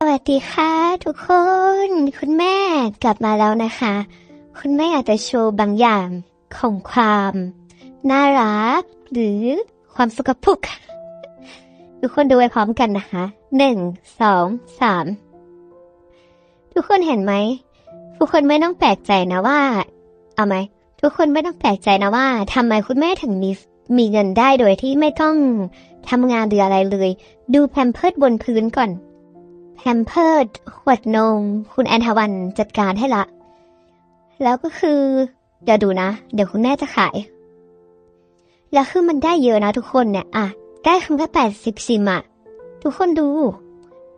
สวัสดีค่ะทุกคน คุณแม่กลับมาแล้วนะคะ คุณแม่อากจะโชว์บางอย่างของความ น่ารัก หรือความสกปรกทุกคนดูไปพร้อมกันนะคะหนึ่งสองสามทุกคนเห็นไหม ทุกคนไม่ต้องแปลกใจนะว่า เอาไหม ทุกคนไม่ต้องแปลกใจนะว่าทำไมคุณแม่ถึงมีมีเงินได้โดยที่ไม่ต้องทำงานหรืออะไรเลย ดูแพมเพิร์ดบนพื้นก่อน มเพิร์ดขวดนม คุณแอนทวันจัดการให้ละ แล้วก็คือ เดี๋ยวดูนะ เดี๋ยวคุณแม่จะขาย แล้วคือมันได้เยอะนะทุกคนเนี่ย อะ ได้คำแค่แปดสิบซิมอะทุกคนดู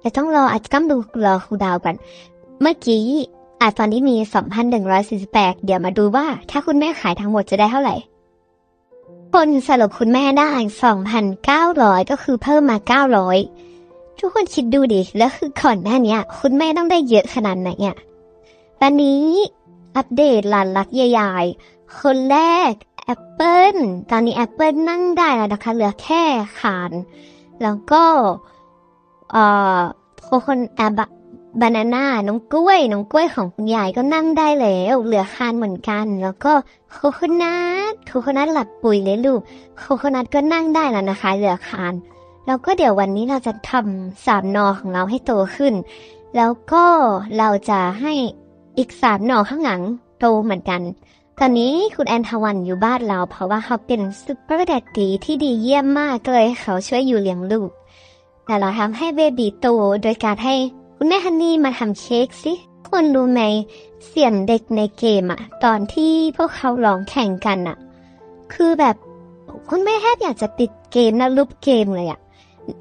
แต่ต้องรออาจจะต้องดูรอคูดาวกัน เมื่อกี้อาจตอนนี้มี 2,148 เดี๋ยวมาดูว่า ถ้าคุณแม่ขายทั้งหมดจะได้เท่าไหร่ คนสรุปคุณแม่ได้ 2,900 ก็คือเพิ่มมา 900 ทุกคนคิดดูดิ แล้วคือก่อนหน้าเนี้ยคุณแม่ต้องได้เยอะขนาดไหนอะตอนนี้อัปเดตหลานรักยายๆคนแรกแอปเปิลตอนนี้แอปเปิลนั่งได้แล้วนะคะ เหลือแค่ขาน แล้วก็เอ่อโคคนแอบบานาน่าน้องกล้วย น้องกล้วยของคุณยายก็นั่งได้แล้ว เหลือคานเหมือนกัน แล้วก็โคโคนัทโคโคนัทหลับปุ๋ยเลยลูกโคโคนัทก็นั่งได้แล้วนะคะ เหลือคาน แล้วก็เดี๋ยววันนี้เราจะทำสามนอของเราให้โตขึ้น แล้วก็เราจะให้อีกสามนอข้างหลังโตเหมือนกัน ตอนนี้คุณแอนทวันอยู่บ้านเรา เพราะว่าเขาเป็นซุปเปอร์แดดดีที่ดีเยี่ยมมากเลยเขาช่วยอยู่เลี้ยงลูก แต่เราทำให้เบบีโตโดยการให้คุณแม่ฮันนี่มาทำเค้กสิคนรู้ไหมเสียงเด็กในเกมอะตอนที่พวกเขาร้องแข่งกันอะคือแบบคุณแม่แทบอยากจะติดเกมนะรูปเกมเลยอะ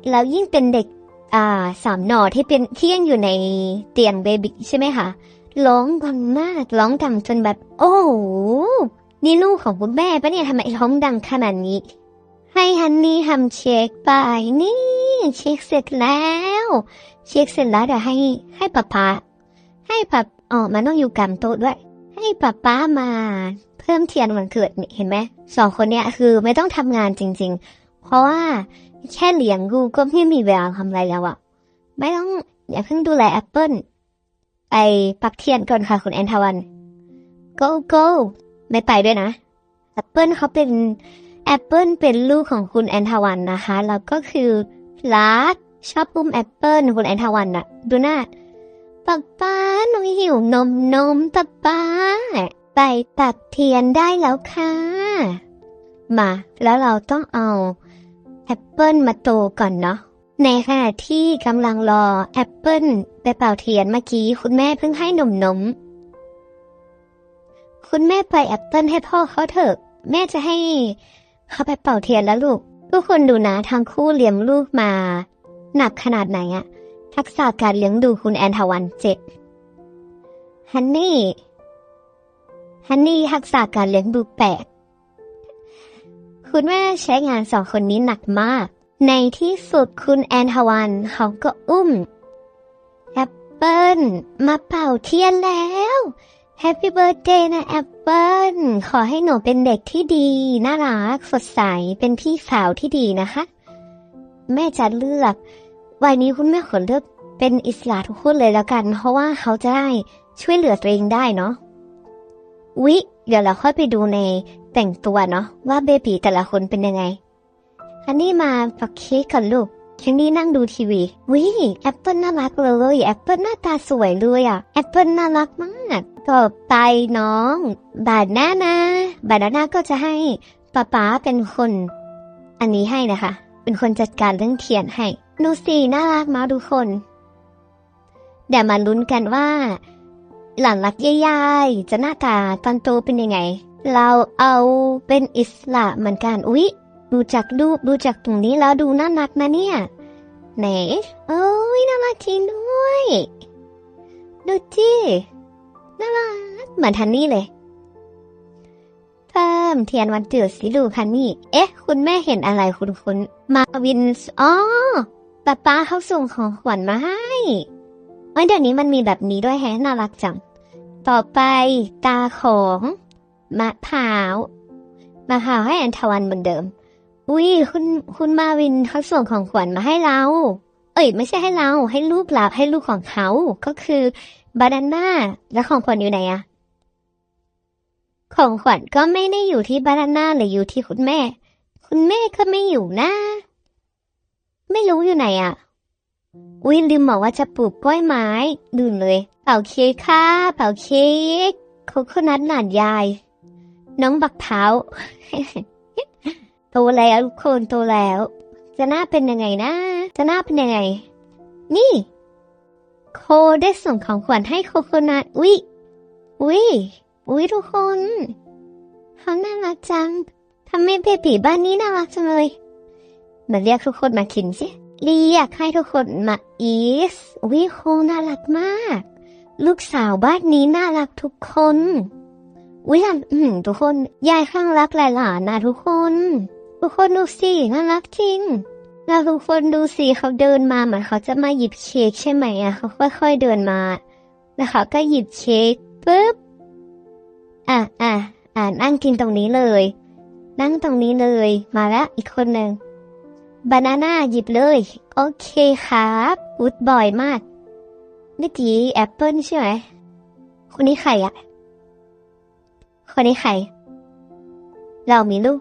แล้วยิ่งเป็นเด็กอ่าสามหนอที่เป็นที่ยังอยู่ในเตียงเบบีใช่ไหมคะร้องดังมากร้องดังจนแบบ โอ้โหนี่ลูกของคุณแม่ปะเนี่ยทำไมร้องดังขนาดนี้ให้ฮันนี่ทำเช็คไปนี่เช็คเสร็จแล้ว เช็คเสร็จแล้วเดี๋ยวให้ให้ป๊าป๊าให้ป๊าอ๋อมันต้องอยู่กลางโต๊ะด้วย ให้ป๊าป๊ามาเพิ่มเทียนวันเกิดเห็นไหมสองคนเนี้ยคือไม่ต้องทำงานจริง ๆ เพราะว่า แค่เลี้ยงกูก็ไม่มีเวลาทำอะไรแล้วอะไม่ต้องอย่าเพิ่งดูแลแอปเปิลไปปักเทียนก่อนค่ะคุณแอนทาวัน go go ไม่ไปด้วยนะแอปเปิลเขาเป็นแอปเปิลเป็นลูกของคุณแอนทาวันนะคะ แล้วก็คือรักชอบอุ้มแอปเปิลคุณแอนทาวันอะดูหน้าป๊าป๊าหนูหิวนมนมป๊าป๊าไปตัดเทียนได้แล้วค่ะ มา แล้วเราต้องเอา แอปเปิลมาโตก่อนเนาะในขณะที่กำลังรอแอปเปิลไปเป่าเทียนเมื่อกี้คุณแม่เพิ่งให้นมนมคุณแม่ไปแอปเปิลให้พ่อเขาเถอะ แม่จะให้เขาไปเป่าเทียนแล้วลูก ทุกคนดูนะทั้งคู่เลี้ยงลูกมา หนักขนาดไหนอะทักษะการเลี้ยงดูคุณแอนทวันเจ็ดฮันนี่ฮันนี่ทักษะการเลี้ยงดูแปด คุณแม่ใช้งานสองคนนี้หนักมาก ในที่สุดคุณแอนทวันเขาก็อุ้มแอปเปิลมาเป่าเทียนแล้วแฮปปี้เบิร์ a เดย์นะแอปเปิลขอให้หนูเป็นเด็กที่ดี น่ารัก สดใส เป็นพี่สาวที่ดีนะคะ แม่จะเลือก วัยนี้คุณแม่ขอเลือกเป็นอิสระทุกคนเลยแล้วกัน เพราะว่าเขาจะได้ช่วยเหลือตัวเองได้เนาะ วิเดี๋ยวเราค่อยไปดูในแต่งตัวเนาะว่าเบบีแต่ละคนเป็นยังไง อันนี้มาปักเค้กกันลูกฉันนี่นั่งดูทีวีวิแอปเปิลน่ารักเลยแอปเปิลหน้าตาสวยเลยอะแอปเปิลน่ารักมากต่อไปน้อง บาดน้าน่าบานาน่าก็จะให้ป๊าป๊าเป็นคน อันนี้ให้นะคะ เป็นคนจัดการเรื่องเทียนให้ดูสิน่ารักมากทุกคนเดี๋ยวมาลุ้นกันว่า หลานรักยายๆจะหน้าตาตอนโตเป็นยังไง เราเอาเป็นอิสระเหมือนกันอุ๊ยดูจากรูปดูจากตรงนี้แล้วดูน่ารักนะเนี่ยไหนโอ้ยน่ารักจริงด้วยดูจิน่ารักเหมือนทันนี่เลย เพิ่มเทียนวันเกิดสิลูกคันนี่ เอ๊ะ คุณแม่เห็นอะไรคุณคุณมาวินอ๋อป้าป้าเขาส่งของขวัญมาให้เอ้ยเดี๋ยวนี้มันมีแบบนี้ด้วยแฮะน่ารักจัง ต่อไปตาของมะพร้าวมะพร้าวให้อันทวันเหมือนเดิม อุ้ยคุณคุณมาวินเขาส่งของขวัญมาให้เรา เอ้ยไม่ใช่ให้เราให้ลูกเราให้ลูกของเขาก็คือบานาน่าแล้วของขวัญอยู่ไหนอะของขวัญก็ไม่ได้อยู่ที่บานาน่าหรืออยู่ที่คุณแม่ คุณแม่ก็ไม่อยู่นะ ไม่รู้อยู่ไหนอะ อุ้ยลืมบอกว่าจะปลูกกล้วยไม้ลืมเลยเป่าเค้กค่ะเป่าเค้กโคโคนัทหลานยาย น้องบักเท้าโตแล้วทุกคนโตแล้ว จะหน้าเป็นยังไงนะ จะหน้าเป็นยังไง นี่ โคได้ส่งของขวัญให้โคโคนัทอุ๊ยอุ๊ยอุ๊ยทุกคนเขาน่ารักจังทำไมเบบีบ้านนี้น่ารักจังเลยมาเรียกทุกคนมากินสิ เรียกให้ทุกคนมาอีสอุ๊ยโคน่ารักมาก ลูกสาวบ้านนี้น่ารักทุกคนอุ๊ยอะอืมทุกคนยายข้างรักหลานๆนะทุกคน ทุกคนดูสิน่ารักจริงแล้วทุกคนดูสิเขาเดินมาเหมือนเขาจะมาหยิบเค้กใช่ไหมอะเขาค่อยๆเดินมา แล้วเขาก็หยิบเค้กปุ๊บอะอะอะนั่งกินตรงนี้เลย นั่งตรงนี้เลย มาแล้วอีกคนหนึ่ง บานาน่าหยิบเลย โอเคครับอุดบ่อยมากเมื่อกี้แอปเปิลใช่ไหมคนนี้ใครอะคนนี้ใคร เรามีลูก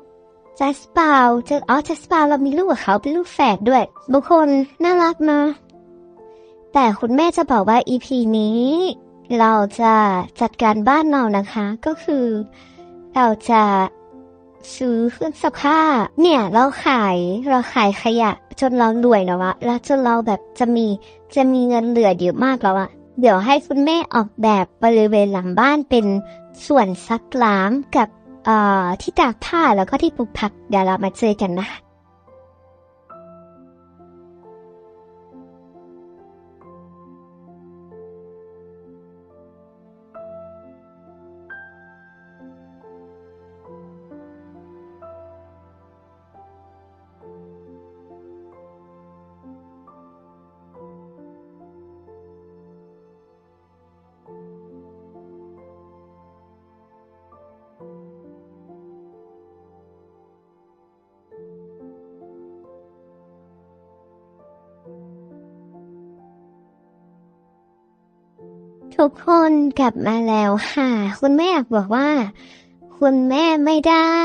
จัสเปาเจออ๋อจัสเปาเรามีลูกกับเขาเป็นลูกแฝดด้วยบุคคลน่ารักนะแต่คุณแม่จะบอกว่า EP นี้ เราจะจัดการบ้านเรานะคะ ก็คือ เราจะ ซื้อเครื่องซักผ้า เนี่ยเราขายเราขายขยะ จนเรารวยแล้วอะแล้วจนเราแบบจะมีจะมีเงินเหลือเยอะมากแล้วอะเดี๋ยวให้คุณแม่ออกแบบบริเวณหลังบ้านเป็นส่วนซักล้างกับเอ่อที่ตากผ้าแล้วก็ที่ปลูกผักเดี๋ยวเรามาเจอกันนะ ทุกคนกลับมาแล้วค่ะ คุณแม่อยากบอกว่า คุณแม่ไม่ได้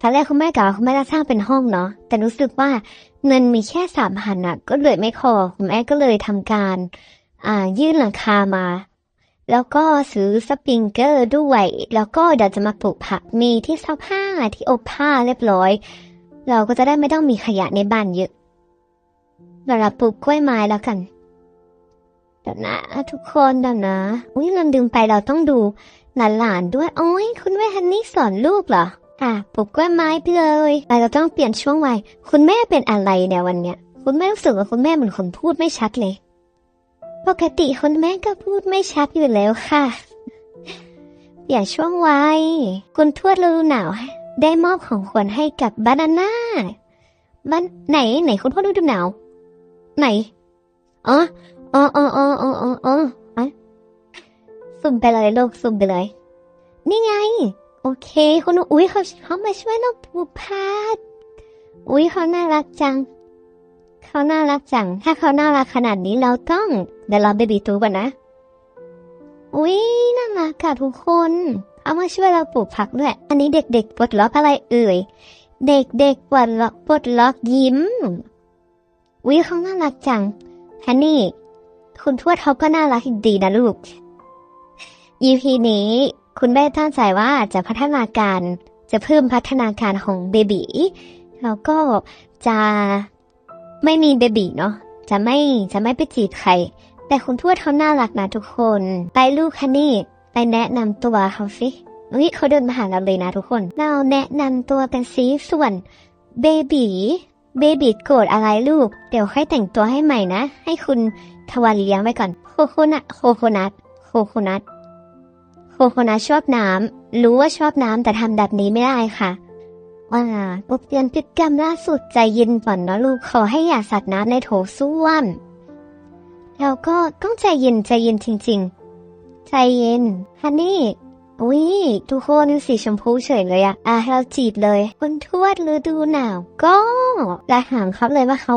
ตอนแรกคุณแม่กล่าวคุณแม่จะสร้างเป็นห้องเนาะแต่รู้สึกว่าเงินมีแค่สามพันอะก็เลยไม่พอคุณแม่ก็เลยทำการ อ่ายื่นหลังคามา แล้วก็ซื้อสปริงเกอร์ด้วย แล้วก็เดี๋ยวจะมาปลูกผักมีที่ซักผ้าที่อบผ้าเรียบร้อย เราก็จะได้ไม่ต้องมีขยะในบ้านเยอะเวเราปลูกกล้วยไม้แล้วกัน เดี๋ยวนะทุกคนเดี๋ยวนะ อุ้ยลืมดึงไปเราต้องดูหลานๆด้วยโอ้ยคุณแม่ฮันนี่สอนลูกเหรออะปลูกกล้วยไม้ไปเลยแต่เราต้องเปลี่ยนช่วงวัยคุณแม่เป็นอะไรเนี่ยวันเนี้ย คุณแม่รู้สึกว่าคุณแม่เหมือนคนพูดไม่ชัดเลย ปกติคุณแม่ก็พูดไม่ชัดอยู่แล้วค่ะ เปลี่ยนช่วงวัยคุณทวดฤดูหนาวได้มอบของขวัญให้กับบานาน่าบ้านไหนไหนคุณทวดฤดูหนาว ไหนอ๋อ อ๋ออ๋ออ๋ออ๋ออ๋ออะสุ่มไปเลยลูกสุ่มไปเลย นี่ไง โอเคคุณอุ้ยเขาเขามาช่วยเราปลูกผักอุ้ยเขาน่ารักจัง เขาน่ารักจัง ถ้าเขาน่ารักขนาดนี้เราต้องเดี๋ยวเราเบบีตูก่อนนะ อุ้ยน่ารักค่ะทุกคน เอามาช่วยเราปลูกผักด้วย อันนี้เด็กๆปลดล็อกอะไรเอ่ย เด็กๆปลดล็อกปลดล็อกยิ้มอุ้ยเขาน่ารักจังฮันนี่ คุณทวดเขาก็น่ารักดีนะลูก EP นี้ คุณแม่ตั้งใจว่าจะพัฒนาการจะเพิ่มพัฒนาการของเบบีแล้วก็จะไม่มีเบบีเนาะจะไม่จะไม่ไปจีบใคร แต่คุณทวดเขาน่ารักนะทุกคน ไปลูกคันนี่ไปแนะนำตัวเขาสิอุ้ยเขาเดินมาหาเราเลยนะทุกคน เราแนะนำตัวกันสิส่วนเบบีเบบีโกรธอะไรลูก เดี๋ยวค่อยแต่งตัวให้ใหม่นะ ให้คุณ ทวารเลี้ยงไว้ก่อนโคโคนัทโคโคนัทโคโคนัทโคโคนัทชอบน้ำรู้ว่าชอบน้ำแต่ทำแบบนี้ไม่ได้ค่ะว่าอุปเปลี่ยนพฤติกรรมล่าสุดใจเย็นก่อนนะลูกขอให้อย่าสัตว์น้ำในโถส้วมแล้วก็ต้องใจเย็นใจเย็นจริง ๆ ใจเย็นฮันนี่อุ้ยทุกคนสีชมพูเฉยเลยอะอะเราจีบเลยคนทวดฤดูหนาวก็และถามเขาเลยว่าเขา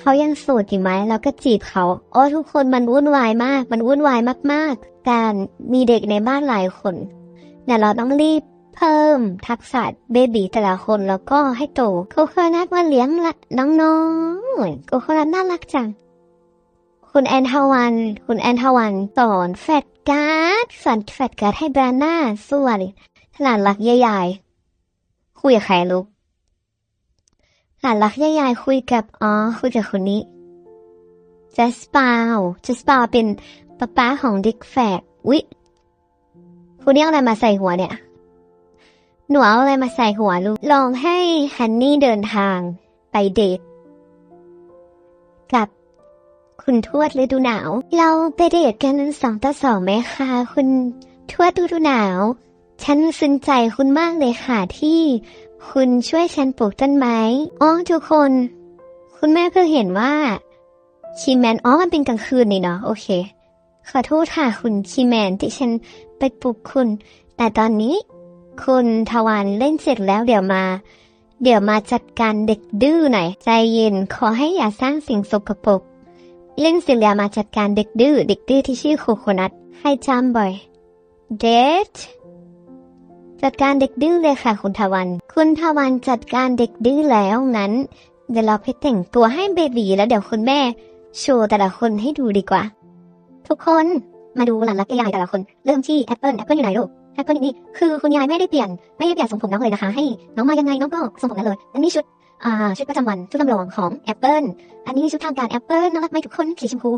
เขายังโสดอยู่ไหมแล้วก็จีบเขาโอ้ทุกคนมันวุ่นวายมาก มันวุ่นวายมากๆ การมีเด็กในบ้านหลายคนแต่เราต้องรีบเพิ่มทักษะเบบีแต่ละคนแล้วก็ให้โตโคโคนัทมาเลี้ยงละน้องๆโคโคนัทน่ารักจัง คุณแอนทาวัน คุณแอนทาวันสอนแฟดการ์ดสอนแฟดการ์ดให้แบรนน่าส่วนหลานรักยายๆคุยกับใครลูก หลานรักยายๆคุยกับอ๋อคุยกับคนนี้เจสปาวเจสปาวเป็นป๊าป๊าของดิกแฟดวิคุณนี่เอาอะไรมาใส่หัวเนี่ย หนูเอาอะไรมาใส่หัวลูก ลองให้ฮันนี่เดินทางไปเดทกับคุณทวดฤดูหนาว เราไปเดทกันสองต่อสองไหมคะ คุณทวดฤดูหนาว ฉันซึ้งใจคุณมากเลยค่ะที่ คุณช่วยฉันปลูกต้นไม้อ๋อทุกคน คุณแม่เพิ่งเห็นว่าชีแมนอ๋อมันเป็นกลางคืนนี่เนาะโอเค ขอโทษค่ะคุณชีแมนที่ฉันไปปลุกคุณ แต่ตอนนี้ คุณทวารเล่นเสร็จแล้วเดี๋ยวมา เดี๋ยวมาจัดการเด็กดื้อหน่อย ใจเย็นขอให้อย่าสร้างสิ่งสกปรกเล่นเสร็จแล้วมาจัดการเด็กดื้อเด็กดื้อที่ชื่อโคโคนัทให้จำบ่อย เดท จัดการเด็กดื้อเลยค่ะคุณทวันคุณทวันจัดการเด็กดื้อแล้วงั้น เดี๋ยวเราไปแต่งตัวให้เบบีแล้วเดี๋ยวคุณแม่ โชว์แต่ละคนให้ดูดีกว่า ทุกคนมาดูหลานรักยายแต่ละคน เริ่มที่แอปเปิลแอปเปิลอยู่ไหนลูกแอปเปิลนี่คือคุณยายไม่ได้เปลี่ยนไม่ได้เปลี่ยนทรงผมน้องเลยนะคะ ให้น้องมายังไงน้องก็ทรงผมนั้นเลยอันนี้ชุดอ่าชุดประจำวันชุดลำลองของแอปเปิลอันนี้ชุดทางการแอปเปิลน่ารักไหมทุกคนสีชมพู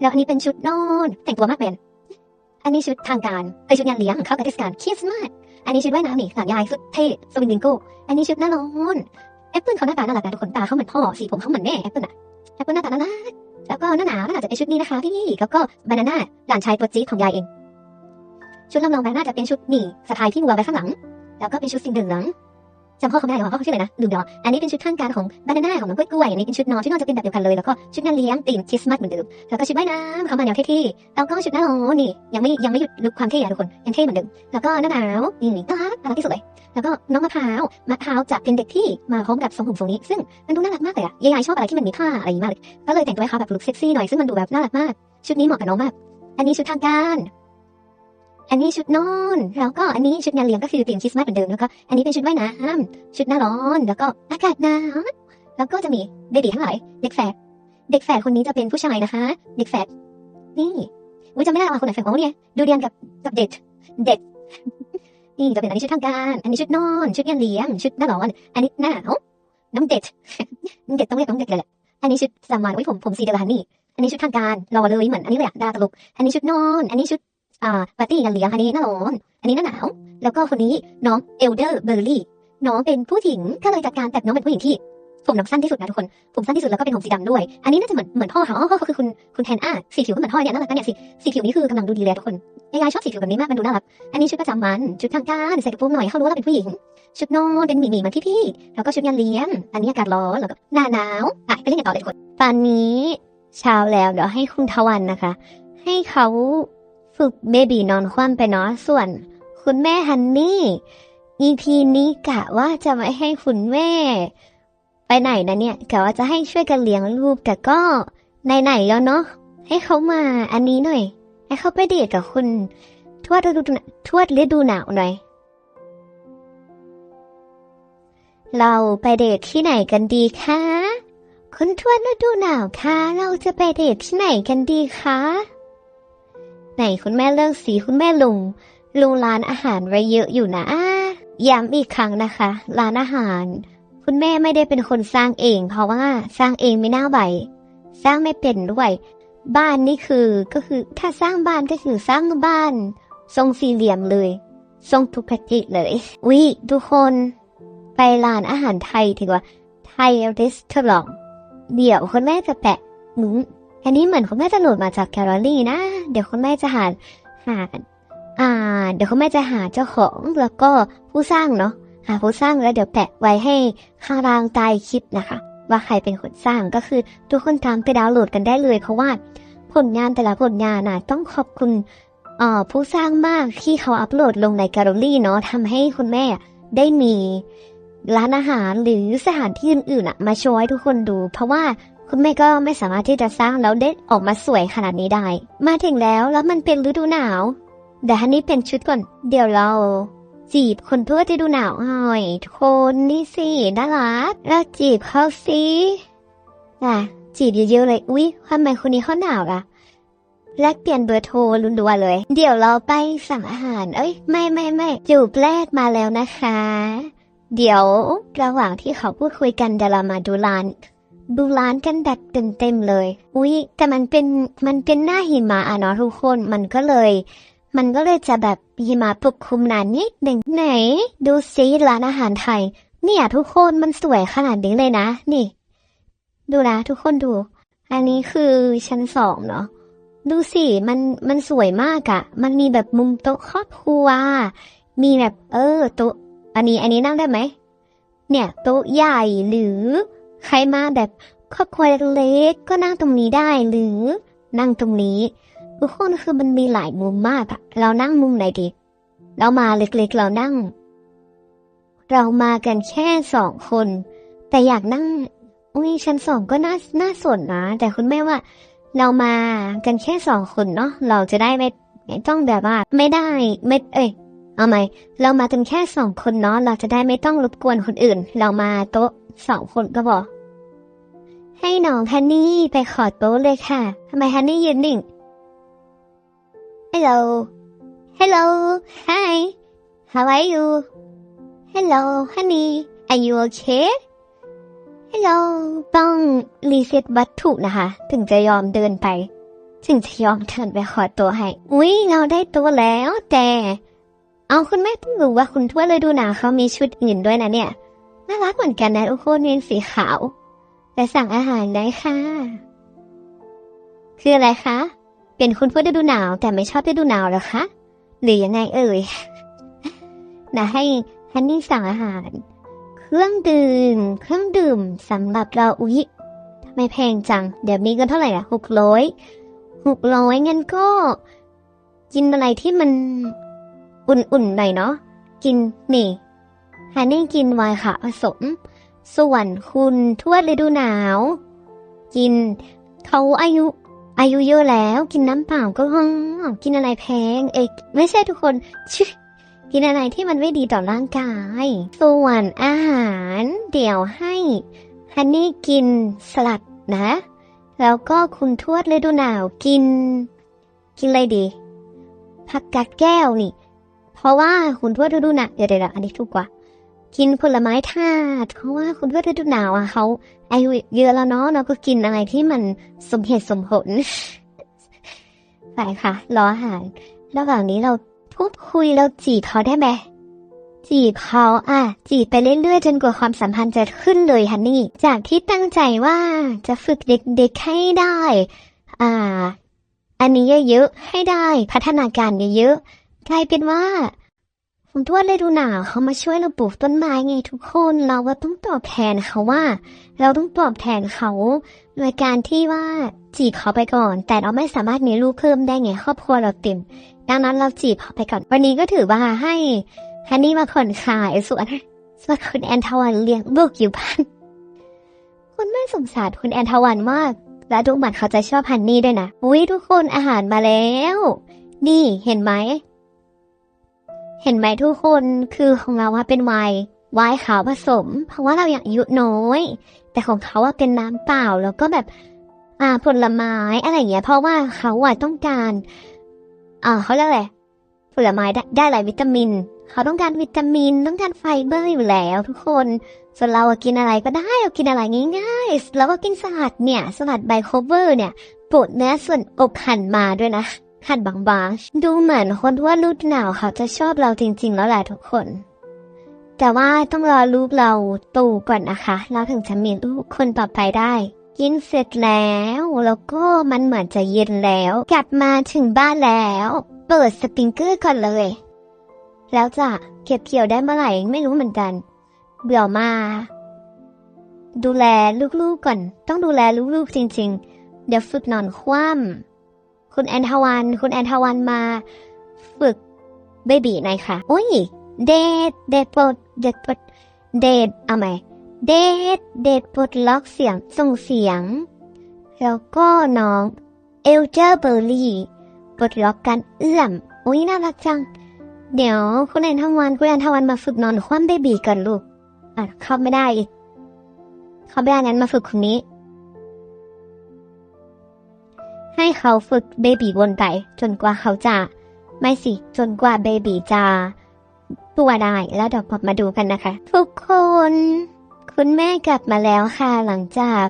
แล้วอันนี้เป็นชุดนอนแต่งตัวมากเป็นอันนี้ชุดทางการเอ้ยชุดงานเลี้ยงเข้ากับเทศกาลคริสต์มาส อันนี้ชุดว่ายน้ำนี่หลานยายสุดเท่สวิงดิงโก้ อันนี้ชุดหน้าร้อนแอปเปิลเขาหน้าตาน่ารักนะทุกคนตาเขาเหมือนพ่อสีผมเขาเหมือนแม่แอปเปิลอะแอปเปิลหน้าตาน่ารักแล้วก็หน้าหนาวก็อาจจะเป็นชุดนี้นะคะพี่แล้วก็บานาน่าหลานชายตัวจี๊ดของยายเอง ชุดลำลองบาน่าจะเป็นชุดหนีสะพายที่มัวไว้ข้างหลัง แล้วก็เป็นชุดสีเหลือง จำพ่อเขาไม่ได้หรอพ่อเขาชื่ออะไรนะลืมเดี๋ยวอันนี้เป็นชุดข้างการของบานาน่าของน้องกล้วยกล้วยอันนี้เป็นชุดนอนชุดนอนจะเป็นแบบเดียวกันเลยแล้วก็ชุดงานเลี้ยงตีมคริสต์มาสเหมือนเดิมแล้วก็ชุดว่ายน้ำเขามาแนวเท่ๆแล้วก็ชุดหน้าร้อนนี่ยังไม่ยังไม่หยุดลุกความเท่อะทุกคนยังเท่เหมือนเดิมแล้วก็หน้าหนาวนี่น่ารักน่ารักที่สุดเลยแล้วก็น้องมะพร้าวมะพร้าวจะเป็นเด็กที่มาพร้อมกับทรงผมทรงนี้ ซึ่งมันดูน่ารักมากเลยอะยายชอบอะไรที่มันมีผ้าอะไรมากเลยก็เลยแต่งตัวให้เขาแบบลุคเซ็กซี่หน่อยซึ่งมันดูแบบน่ารักมากชุดนี้เหมาะกับน้องมากอันนี้ชุดทางการ อันนี้ชุดนอน แล้วก็อันนี้ชุดงานเลี้ยงก็คือธีมคริสต์มาสเหมือนเดิมแล้วก็อันนี้เป็นชุดว่ายน้ำชุดหน้าร้อนแล้วก็อากาศหนาวแล้วก็จะมีเบบีทั้งหลายเด็กแฝดเด็กแฝดคนนี้จะเป็นผู้ชายนะคะ เด็กแฝดนี่อุ้ยจำไม่ได้ว่าคนไหนแฝดอ๋อเนี่ยดูเรียนกับกับเด็กเด็กนี่จะเป็นอันนี้ชุดทางการ อันนี้ชุดนอน ชุดงานเลี้ยง ชุดหน้าร้อน อันนี้หน้าหนาวน้องเด็กน้องเด็กต้องเรียกน้องเด็กเลยแหละอันนี้ชุดประจำวันอุ้ยผมผมสีเดลฮันนี่ อันนี้ชุดทางการรอเลยเหมือนอันนี้เลยอะดาตลก อันนี้ชุดนอน อันนี้ชุด อ่าปาร์ตี้งานเลี้ยงอันนี้หน้าร้อนอันนี้หน้าหนาว แล้วก็คนนี้น้องเอลเดอร์เบอร์รี่น้องเป็นผู้หญิงก็เลยจัดการแต่น้องเป็นผู้หญิงที่ผมน้องสั้นที่สุดนะทุกคน ผมสั้นที่สุดแล้วก็เป็นผมสีดำด้วย อันนี้น่าจะเหมือนเหมือนพ่อเขาอ๋อเขาคือคุณคุณแทนอะสีผิวก็เหมือนพ่อเนี่ยน่ารักนะเนี่ยสีสีผิวนี่คือกำลังดูดีเลยทุกคนยายชอบสีผิวแบบนี้มากมันดูน่ารัก อันนี้ชุดประจำวันชุดทางการใส่กระโปรงหน่อยให้เขารู้ว่าเราเป็นผู้หญิง ชุดนอนเป็นหมีๆเหมือนพี่ๆแล้วก็ชุดงานเลี้ยง อันนี้อากาศร้อนแล้วก็หน้าหนาวอะไปเล่นกันต่อเลยทุกคนตอนนี้เช้าแล้วเดี๋ยวให้คุณทวันนะคะ ให้เขา ฝึกเบบีนอนคว่ำไปเนาะส่วน คุณแม่ฮันนี่ EP นี้กะว่าจะไม่ให้คุณแม่ ไปไหนนะเนี่ยกะว่าจะให้ช่วยกันเลี้ยงลูกแต่ก็ไหนๆแล้วเนาะให้เขามาอันนี้หน่อย ให้เขาไปเดทกับคุณ ทวดฤดูทวดฤดูหนาวหน่อย เราไปเดทที่ไหนกันดีคะคุณทวดฤดูหนาวคะเราจะไปเดทที่ไหนกันดีคะ ไหนคุณแม่เลือกสีคุณแม่ลุง ลุงร้านอาหารไว้เยอะอยู่นะย้ำอีกครั้งนะคะ ร้านอาหาร คุณแม่ไม่ได้เป็นคนสร้างเอง เพราะว่าสร้างเองไม่น่าไหวสร้างไม่เป็นด้วย บ้านนี่คือก็คือถ้าสร้างบ้านก็คือสร้างบ้าน ทรงสี่เหลี่ยมเลยทรงทุกแพคติเลยวิทุกคน ไปร้านอาหารไทยดีกว่าไทยรีสตอรองเดี๋ยวคุณแม่จะแปะหนุ้ง อันนี้เหมือนคุณแม่จะโหลดมาจากแกลเลอรี่นะ เดี๋ยวคุณแม่จะหาหาอ่า เดี๋ยวคุณแม่จะหาเจ้าของแล้วก็ผู้สร้างเนาะหาผู้สร้างแล้วเดี๋ยวแปะไว้ให้ข้างล่างใต้คลิปนะคะ ว่าใครเป็นคนสร้างก็คือทุกคนตามไปดาวน์โหลดกันได้เลย เพราะว่าผลงานแต่ละผลงานน่ะต้องขอบคุณอ่อผู้สร้างมากที่เขาอัปโหลดลงในแกลเลอรี่เนาะทำให้คุณแม่ได้มีร้านอาหารหรือสถานที่อื่นๆอะมาโชว์ให้ทุกคนดู เพราะว่า คุณแม่ก็ไม่สามารถที่จะสร้างแล้วได้ออกมาสวยขนาดนี้ได้ มาถึงแล้วแล้วมันเป็นฤดูหนาวเดี๋ยวอันนี้เป็นชุดก่อน เดี๋ยวเรา จีบคนทั่วฤดูหนาวหน่อยทุกคนนี่สิน่ารักแล้วจีบเขาสิอะจีบเยอะๆเลยอุ๊ยทำไมคนนี้เขาหนาวล่ะแลกเปลี่ยนเบอร์โทรรัวๆเลย เดี๋ยวเราไปสั่งอาหาร เอ้ย ไม่ไม่ไม่จูบแรกมาแล้วนะคะ เดี๋ยวระหว่างที่เขาพูดคุยกันเดี๋ยวเรามาดูร้าน ดูร้านกันแบบเต็มๆเลย อุ๊ย แต่มันเป็นมันเป็นหน้าหิมะอะเนาะทุกคนมันก็เลย มันก็เลยจะแบบหิมะปกคลุมหนานิดหนึ่งไหน ดูซิร้านอาหารไทย เนี่ยทุกคนมันสวยขนาดนี้เลยนะ นี่ ดูนะทุกคนดู อันนี้คือชั้นสองเนาะดูสิมันมันสวยมากอะ่ะมันมีแบบมุมโต๊ะครอบครัว มีแบบ เออโต๊ะอันนี้อันนี้นั่งได้ไหมเนี่ย โต๊ะใหญ่หรือ ใครมาแบบครอบครัวเล็กๆก็นั่งตรงนี้ได้หรือนั่งตรงนี้ทุกคนคือมันมีหลายมุมมากอะเรานั่งมุมไหนดี เรามาเล็กๆเรานั่ง เรามากันแค่สองคน แต่อยากนั่งอุ้ยชั้นสองก็น่าน่าสนนะ แต่คุณแม่ว่า เรามากันแค่สองคนเนาะเราจะได้ไม่ไม่ต้องแบบว่า ไม่ได้ไม่เอ้ยเอาไหมเรามากันแค่สองคนเนาะเราจะได้ไม่ต้องรบกวนคนอื่น เรามาโต๊ะ สองคนก็พอก ให้น้องฮันนี่ไปขอโต๊ะเลยค่ะทำไมฮันนี่ยืนนิ่ง Hello Hello Hi How are you Hello honey Are you okay Hello ต้องรีเซ็ตวัตถุนะคะ ถึงจะยอมเดินไป ถึงจะยอมเดินไปขอตัวให้ อุ๊ย เราได้ตัวแล้วแต่ เอาคุณแม่ต้องรู้ว่าคุณทวดเลยดูหนาเขามีชุดอื่นด้วยนะเนี่ย น่ารักเหมือนกันนะทุกคนเป็นสีขาวแต่สั่งอาหารได้ค่ะ คืออะไรคะ เป็นคุณพูดฤดูหนาว แต่ไม่ชอบฤดูหนาวหรอคะ หรือยังไงเอ่ยนะให้ฮันนี่สั่งอาหาร เครื่องดื่ม เครื่องดื่มสำหรับเราอุ๊ยทำไมแพงจัง เดี๋ยวมีกันเท่าไหร่อะหกร้อยหกร้อยงั้นก็ กินอะไรที่มันอุ่นๆหน่อยเนาะกินนี่ ฮันนี่กินไวน์ค่ะผสม ส่วนคุณทวดฤดูหนาว กินเขาอายุ อายุเยอะแล้ว กินน้ำเปล่าก็อืมกินอะไรแพง เอกไม่ใช่ทุกคนชิกินอะไรที่มันไม่ดีต่อร่างกาย ส่วนอาหาร เดี๋ยวให้ฮันนี่กินสลัดนะ แล้วก็คุณทวดฤดูหนาวกิน กินอะไรดีผักกาดแก้วนี่ เพราะว่าคุณทวดฤดูหนาวเดี๋ยวเดี๋ยวอันนี้ถูกกว่า กินผลไม้ธาตุเพราะว่าคุณทวดฤดูหนาวอะเขาอายุเยอะแล้วเนาะเราก็กินอะไรที่มันสมเหตุสมผลไปค่ะรออาหารระหว่างนี้เราพูดคุยเราจีบเขาได้ไหมจีบเขาอะ จีบไปเรื่อยๆจนกว่าความสัมพันธ์จะขึ้นเลยฮันนี่ จากที่ตั้งใจว่าจะฝึกเด็กๆให้ได้ อ่า อันนี้เยอะๆให้ได้พัฒนาการเยอะๆกลายเป็นว่า ผมทวดเลดูหนาวเขามาช่วยเราปลูกต้นไม้ไงทุกคนเราก็ต้องตอบแทนเขาว่า เราต้องตอบแทนเขาโดยการที่ว่าจีบเขาไปก่อน แต่เราไม่สามารถมีลูกเพิ่มได้ไงครอบครัวเราเต็มดังนั้นเราจีบเขาไปก่อน วันนี้ก็ถือว่าให้ฮันนี่มาผ่อนคลายส่วนส่วนคุณแอนทวันเลี้ยงลูกอยู่บ้านคุณไม่สงสารคุณแอนทวันมาก และดูเหมือนเขาจะชอบฮันนี่ด้วยนะอุ้ยทุกคนอาหารมาแล้ว นี่เห็นไหม เห็นไหมทุกคนคือของเราว่าเป็นไวน์ไวน์ขาวผสม เพราะว่าเราอยากอายุน้อย แต่ของเขาว่าเป็นน้ำเปล่าแล้วก็แบบอ่าผลไม้อะไรอย่างเงี้ย เพราะว่าเขาอะต้องการอ่าเขาเรียกอะไรผลไม้ได้ได้หลายวิตามิน เขาต้องการวิตามินต้องการไฟเบอร์อยู่แล้ว ทุกคนส่วนเรากินอะไรก็ได้เรากินอะไรง่ายๆแล้วก็กินสลัดเนี่ยสลัดใบโคเวอร์เนี่ยโปรดเนื้อส่วนอกหั่นมาด้วยนะ หั่นบางๆดูเหมือนคนว่าลูกหนาวเขาจะชอบเราจริง ๆ แล้วแหละทุกคน แต่ว่าต้องรอลูกเราโตก่อนนะคะ เราถึงจะมีลูกคนต่อไปได้ กินเสร็จแล้วแล้วก็มันเหมือนจะเย็นแล้ว กลับมาถึงบ้านแล้ว เปิดสปริงเกอร์ก่อนเลย แล้วจะเก็บเกี่ยวได้เมื่อไหร่ไม่รู้เหมือนกัน เบื่อมา ดูแลลูกๆก่อน ต้องดูแลลูกๆจริง ๆ เดี๋ยวฝึกนอนคว่ำ คุณแอนทวัน คุณแอนทวันมาฝึกเบบีหน่อยค่ะ โอ้ย เดทเดทปลดเดทปลดเดทเอาไหมเดทเดทปลดล็อกเสียงส่งเสียง แล้วก็น้องเอลเจอร์เบอร์รี่ปลดล็อกการเอื้อมอุ้ยน่ารักจัง เดี๋ยวคุณแอนทวันคุณแอนทวันมาฝึกนอนคว่ำเบบีกันลูกอะเข้าไม่ได้อีกเข้าไม่ได้งั้นมาฝึกคนนี้ ให้เขาฝึกเบบีวนไปจนกว่าเขาจะ ไม่สิ จนกว่าเบบีจะตัวได้แล้วเดี๋ยวกลับมาดูกันนะคะ ทุกคน คุณแม่กลับมาแล้วค่ะหลังจาก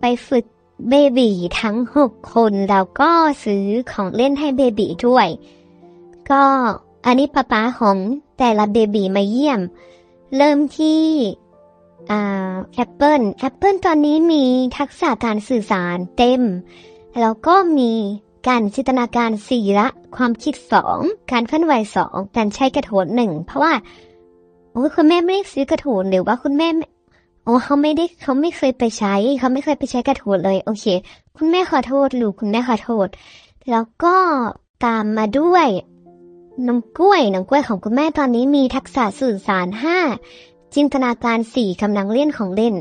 ไปฝึกเบบีทั้งหกคนแล้วก็ซื้อของเล่นให้เบบีด้วย ก็อันนี้ป๊าป๊าของแต่ละเบบีมาเยี่ยม เริ่มที่อ่าแอปเปิลแอปเปิลตอนนี้มีทักษะการสื่อสารเต็ม แล้วก็มีการจินตนาการสี่ละ ความคิดสองการเคลื่อนไหวสองการใช้กระโถนหนึ่งเพราะว่าโอ้ยคุณแม่ไม่ได้ซื้อกระโถนหรือว่าคุณแม่โอ้เขาไม่ได้เขาไม่เคยไปใช้ เขาไม่เคยไปใช้กระโถนเลย โอเค คุณแม่ขอโทษลูกคุณแม่ขอโทษ แล้วก็ตามมาด้วยน้องกล้วยน้องกล้วยของคุณแม่ตอนนี้มีทักษะสื่อสารห้าจินตนาการสี่กำลังเล่นของเล่น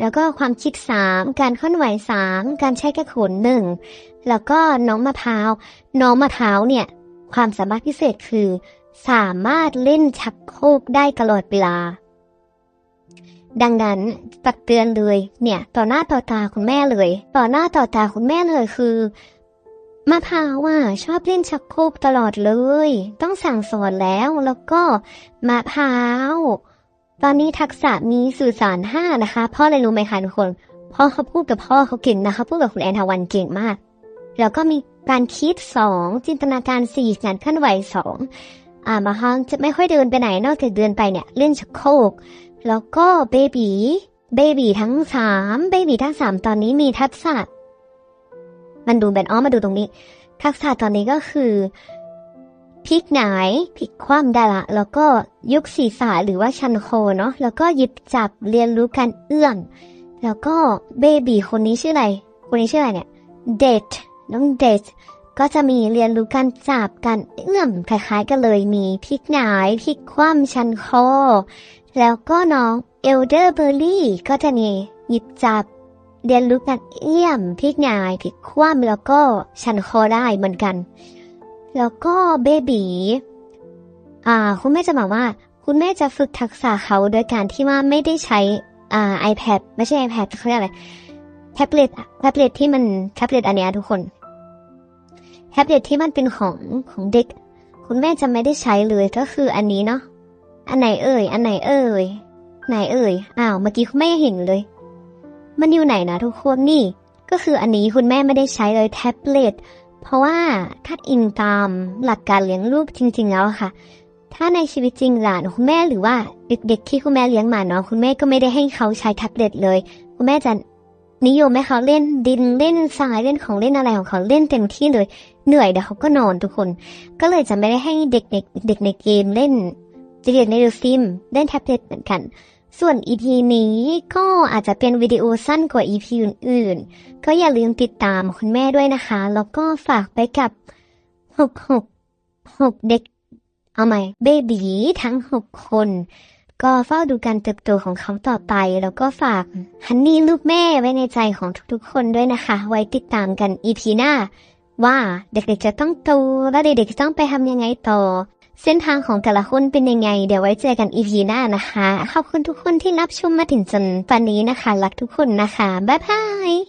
แล้วก็ความคิดสามการเคลื่อนไหวสามการใช้กระโถนหนึ่งแล้วก็น้องมะพร้าวน้องมะพร้าวเนี่ย ความสามารถพิเศษคือ สามารถเล่นชักโครกได้ตลอดเวลา ดังนั้นตักเตือนเลยเนี่ย ต่อหน้าต่อตาคุณแม่เลย ต่อหน้าต่อตาคุณแม่เลยคือมะพร้าวอะชอบเล่นชักโครกตลอดเลย ต้องสั่งสอนแล้วแล้วก็มะพร้าว ตอนนี้ทักษะมีสื่อสารห้านะคะพ่อเลยรู้ไหมคะทุกคนพ่อเขาพูดกับพ่อเขาเก่งนะคะพูดกับคุณแอนทาวันเก่งมาก แล้วก็มีการคิดสองจินตนาการสี่การเคลื่อนไหวสองอ่ามาฮังจะไม่ค่อยเดินไปไหนนอกจากเดินไปเนี่ยเล่นชักโครกแล้วก็เบบีเบบีทั้งสามเบบีทั้งสามตอนนี้มีทักษะ มันดูเป็นอ้อมมาดูตรงนี้ ทักษะตอนนี้ก็คือ พลิกหงายพลิกคว่ำได้ละ แล้วก็ยุกศีรษะหรือว่าชันโคเนาะแล้วก็หยิบจับเรียนรู้การเอื้อมแล้วก็เบบีคนนี้ชื่ออะไร คนนี้ชื่ออะไรเนี่ยเดทน้องเดทก็จะมีเรียนรู้การจับการเอื้อมคล้ายๆกันเลยมีพลิกหงายพลิกคว่ำชันคอแล้วก็น้องเอลเดอร์เบอร์รี่ก็จะมีหยิบจับ เรียนรู้การเอื้อมพลิกหงายพลิกคว่ำแล้วก็ชันคอได้เหมือนกัน แล้วก็เบบีอ่าคุณแม่จะบอกว่า คุณแม่จะฝึกทักษะเขาโดยการที่ว่าไม่ได้ใช้อ่า iPad ไม่ใช่ iPad เขาเรียกอะไรแท็บเล็ตแท็บเล็ตที่มันแท็บเล็ตอันเนี้ยทุกคนแท็บเล็ตที่มันเป็นของของเด็ก คุณแม่จะไม่ได้ใช้เลยก็คืออันนี้เนาะอันไหนเอ่ย อันไหนเอ่ยไหนเอ่ยอ้าวเมื่อกี้คุณแม่เห็นเลย มันอยู่ไหนนะทุกคนนี่ ก็คืออันนี้คุณแม่ไม่ได้ใช้เลยแท็บเล็ต เพราะว่าถ้าอิงตามหลักการเลี้ยงลูกจริง ๆ แล้วค่ะ ถ้าในชีวิตจริงหลานคุณแม่หรือว่าเด็กๆที่คุณแม่เลี้ยงมาเนาะคุณแม่ก็ไม่ได้ให้เขาใช้แท็บเล็ตเลย คุณแม่จะนิยมให้เขาเล่นดินเล่นทรายเล่นของเล่นอะไรของเขาเล่นเต็มที่เลย เหนื่อยเดี๋ยวเขาก็นอนทุกคน ก็เลยจะไม่ได้ให้เด็กๆเด็กในเกมเล่นจะเรียนในดูซิมเล่นแท็บเล็ตเหมือนกัน ส่วน EP นี้ก็อาจจะเป็นวิดีโอสั้นกว่า EP อื่นๆ ก็อย่าลืมติดตามคุณแม่ด้วยนะคะ แล้วก็ฝากไปกับหกหกหกเด็ก เอาใหม่เบบีทั้งหกคน ก็เฝ้าดูการเติบโตของเขาต่อไป แล้วก็ฝากฮันนี่ลูกแม่ไว้ในใจของทุกๆ คนด้วยนะคะ ไว้ติดตามกัน EP หน้า ว่าเด็กๆจะต้องโตและเด็กๆจะต้องไปทำยังไงต่อ เส้นทางของแต่ละคนเป็นยังไง เดี๋ยวไว้เจอกันอีพีหน้านะคะ ขอบคุณทุกคนที่รับชมมาถึงจนตอนนี้นะคะรักทุกคนนะคะ บ๊ายบาย